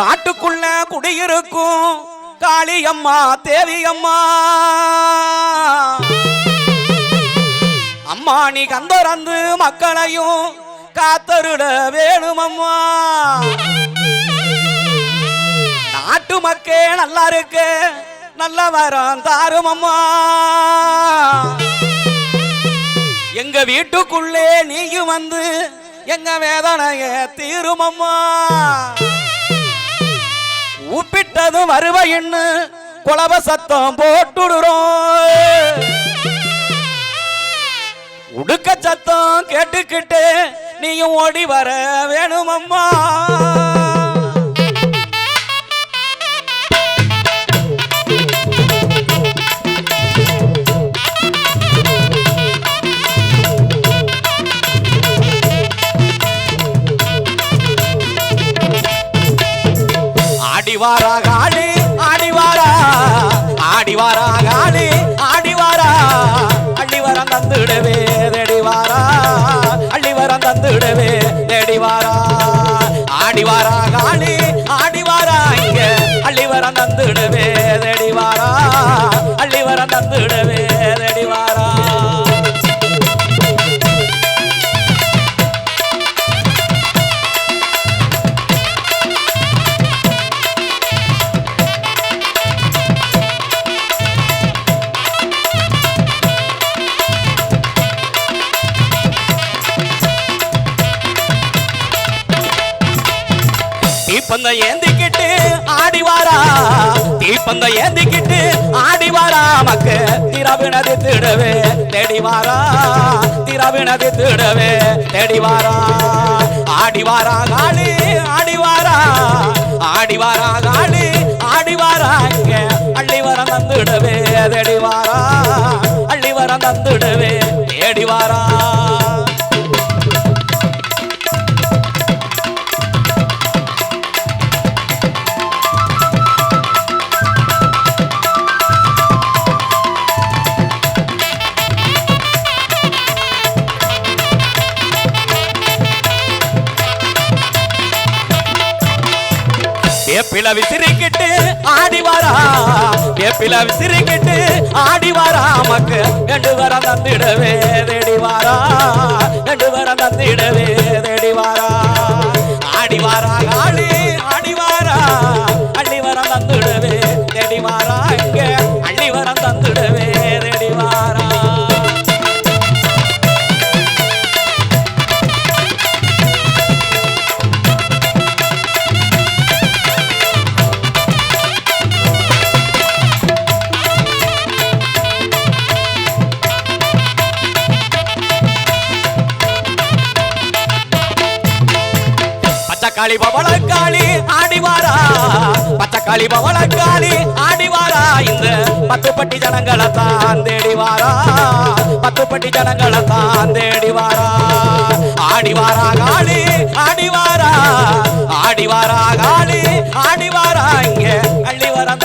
காட்டுக்குள்ள குடியிருக்கும். காளியம்மா தேவியம்மா. அம்மா நீ கந்தரந்து மக்களையும் காத்தருட வேணுமம்மா. நாட்டு மக்கே நல்லா இருக்கு நல்ல வரம் தாருமம்மா. எங்க வீட்டுக்குள்ளே நீயும் வந்து எங்க வேதனைய தீருமம்மா. உப்பிட்டதும் வருவையின்னு குழவ சத்தம் போட்டுடுறோம். உடுக்க சத்தம் கேட்டுக்கிட்டு நீயும் ஓடி வர வேணுமம்மா. ஆடிவாரா காளி ஆடிவாரா ஆடிவாரா காளி ஆடிவாரா. அள்ளிவரம் தந்துடவே ரெடிவாரா அள்ளிவரம் தந்துடவே ரெடிவாரா ஆடிவாரா காளி ஆடிவாரா. இங்க அள்ளிவரம் தந்துடவே தீப்பந்த ஏந்திக்கிட்டு ஆடிவாரா தீப்பந்த ஏந்திக்கிட்டு ஆடிவாரா மக்கு மக்க திரவினது திடவே தேடிவாரா திரவினது திடவே தேடிவாரா ஆடிவாரா காளி ஆடிவாரா ஆடிவாரா காளி ஆடிவாரா இங்க அள்ளி வரம் தந்துடவே தேடிவாரா அள்ளி வரம் தந்துடவே தேடிவாரா வாரா வேப்பில விசிறிக்கிட்டு ஆடி வாரா. வேப்பில விசிறிக்கிட்டு ஆடி மக்கு ரெண்டு வரம் தந்திடவே தேடி ரெண்டு வரம் தந்திடவே தேடி ஆடிவாரா ஆடி வாரா காளி ஆடி அள்ளி வரம் தந்திடவே தேடி பச்சைக்காளி பவளக்காளி ஆடிவாரா? பச்சைக்காளி பவளக்காளி ஆடிவாரா? இந்த பத்துப்பட்டி ஜனங்களை தான் தேடிவாரா? பத்துப்பட்டி ஜனங்களை தான் தேடிவாரா? ஆடிவாரா காளி ஆடிவாரா? ஆடிவாரா காளி ஆடிவாரா? இங்கே அள்ளி வரம்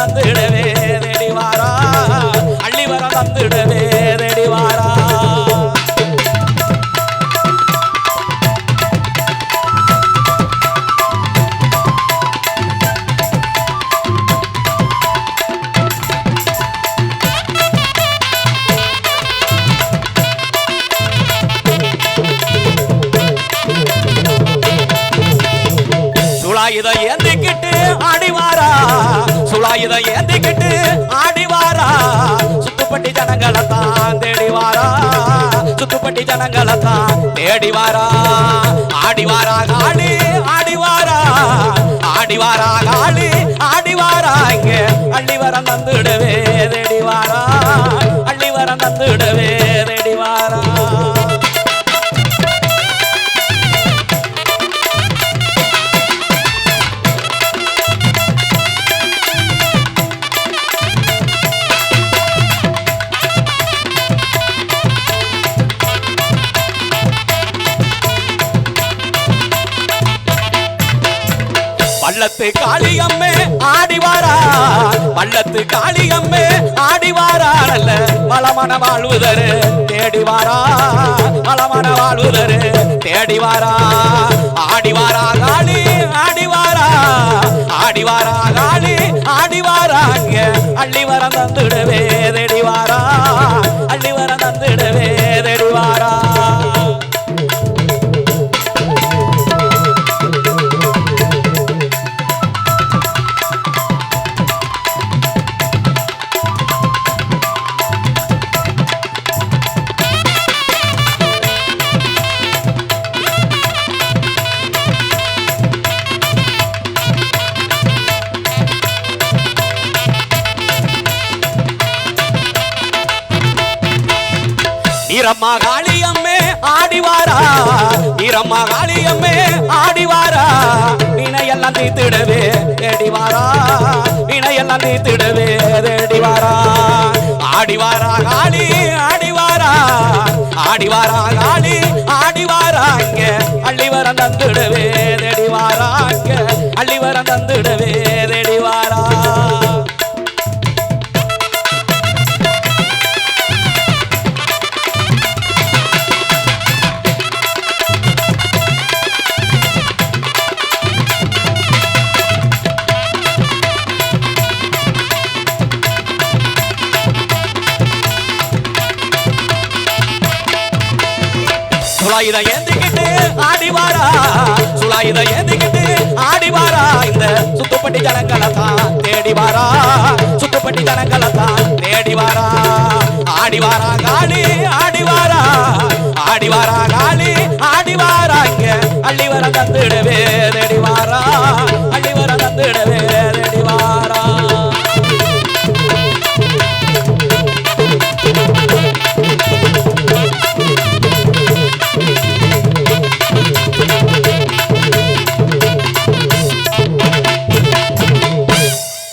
சுளாயுத ஏந்திக்கிட்டு ஆடிவாரா? சுளாயுத ஏந்திக்கிட்டு ஆடிவாரா? சுத்துப்பட்டி ஜனங்களை தான் தேடிவாரா? சுத்துப்பட்டி ஜனங்களை தான் தேடிவாரா? ஆடிவாரா காளி ஆடிவாரா? ஆடிவாரா காளி ஆடிவாரா? இங்க அள்ளிவரம் வந்துடுவே தேடிவாரா? அள்ளிவரம் பள்ளத்து காளியம்மே ஆடிவாரா பள்ளத்து காளியம்மே ஆடிவாரா நல்ல மலமன வாழ்வுதரு தேடிவாரா மலமன வாழ்வுதரு தேடிவாரா ஆடிவாரா காளி ஆடிவாரா ஆடிவாரா காளி ஆடிவாரா அள்ளி வரம் தந்துடவே தேடிவாரா வீரம்மா காளியம்மே ஆடிவாரா? வீரம்மா காளியம்மே ஆடிவாரா? வினையெல்லாம் தீத்திடவே தேடிவாரா? வினையெல்லாம் தீத்திடவே தேடிவாரா? ஆடிவாரா காளி ஆடிவாரா? ஆடிவாரா சுலாயுத ஏந்திக்கிட்டு ஆடிவாரா சுலாயுத ஏந்திக்கிட்டு ஆடிவாரா இந்த சுத்துப்பட்டி ஜனங்களை தான் தேடிவாரா சுத்துப்பட்டி ஜனங்களை தான் தேடிவாரா ஆடிவாரா காளி ஆடிவாரா ஆடிவாரா காளி ஆடிவாரா இங்க அள்ளி வர தந்துடுவே